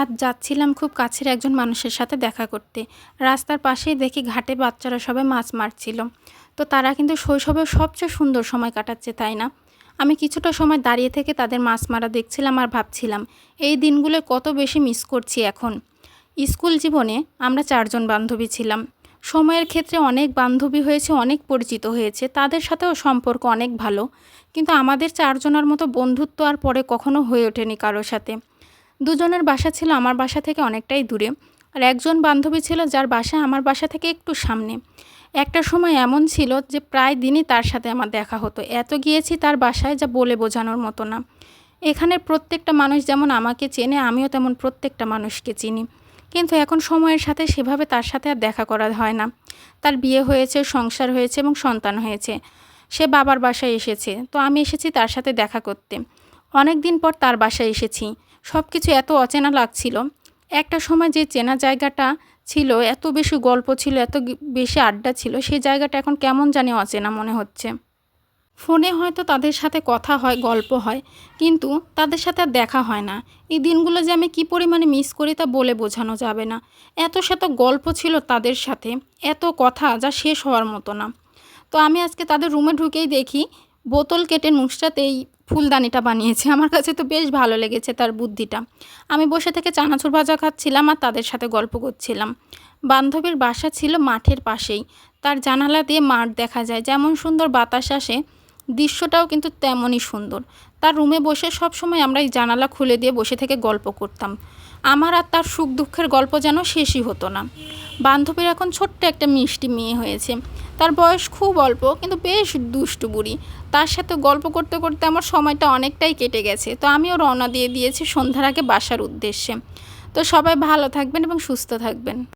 আজ যাচ্ছিলাম খুব কাছের একজন মানুষের সাথে দেখা করতে। রাস্তার পাশেই দেখি ঘাটে বাচ্চারা সবাই মাছ মারছিল। তো তারা কিন্তু শৈশবের সবচেয়ে সুন্দর সময় কাটাচ্ছে, তাই না? আমি কিছুটা সময় দাঁড়িয়ে থেকে তাদের মাছ মারা দেখছিলাম আর ভাবছিলাম, এই দিনগুলো কত বেশি মিস করছি এখন। স্কুল জীবনে আমরা চারজন বান্ধবী ছিলাম। সময়ের ক্ষেত্রে অনেক বান্ধবী হয়েছে, অনেক পরিচিত হয়েছে, তাদের সাথেও সম্পর্ক অনেক ভালো। কিন্তু আমাদের চারজনের মতো বন্ধুত্ব আর পরে কখনো হয়ে ওঠেনি কারোর সাথে। দুজনের বাসা ছিল আমার বাসা থেকে অনেকটাই দূরে আর একজন বান্ধবী ছিল যার বাসা আমার বাসা থেকে একটু সামনে। একটা সময় এমন ছিল যে প্রায় দিনই তার সাথে আমার দেখা হতো। এত গিয়েছি তার বাসায় যা বলে বোঝানোর মতো না। এখানের প্রত্যেকটা মানুষ যেমন আমাকে চেনে, আমিও তেমন প্রত্যেকটা মানুষকে চিনি। কিন্তু এখন সময়ের সাথে সেভাবে তার সাথে আর দেখা করা হয় না। তার বিয়ে হয়েছে, সংসার হয়েছে এবং সন্তান হয়েছে। সে বাবার বাসায় এসেছে। তো আমি এসেছি তার সাথে দেখা করতে। অনেক দিন পর তার বাসায় এসেছি। সব কিছু এত অচেনা লাগছিল। একটা সময় যে চেনা জায়গাটা ছিল, এত বেশি গল্প ছিল, এত বেশি আড্ডা ছিল সেই জায়গাটা এখন কেমন জানি অচেনা মনে হচ্ছে। ফোনে হয়তো তাদের সাথে কথা হয়, গল্প হয়, কিন্তু তাদের সাথে আর দেখা হয় না। এই দিনগুলো যে আমি কী পরিমাণে মিস করি তা বলে বোঝানো যাবে না। এত শত গল্প ছিল তাদের সাথে, এত কথা যা শেষ হওয়ার মতো না। তো আমি আজকে তাদের রুমে ঢুকেই দেখি বোতল কেটে নুসরাত এই ফুলদানিটা বানিয়েছে। আমার কাছে তো বেশ ভালো লেগেছে তার বুদ্ধিটা। আমি বসে থেকে চানাচুর ভাজা খাচ্ছিলাম আর তাদের সাথে গল্প করছিলাম। বান্ধবীর বাসা ছিল মাঠের পাশেই। তার জানালা দিয়ে মাঠ দেখা যায়। যেমন সুন্দর বাতাস আসে, দৃশ্যটাও কিন্তু তেমনই সুন্দর। তার রুমে বসে সব সময় আমরা এই জানালা খুলে দিয়ে বসে থেকে গল্প করতাম। আমার আর তার সুখ দুঃখের গল্প যেন শেষই হতো না। বান্ধবীর এখন ছোট্ট একটা মিষ্টি মেয়ে হয়েছে। তার বয়স খুব অল্প, কিন্তু বেশ দুষ্টু বুড়ি। তার সাথে গল্প করতে করতে আমার সময়টা অনেকটাই কেটে গেছে, তো আমিও রওনা দিয়ে দিয়েছি সন্ধ্যার আগে বাসার উদ্দেশ্যে। তো সবাই ভালো থাকবেন এবং সুস্থ থাকবেন।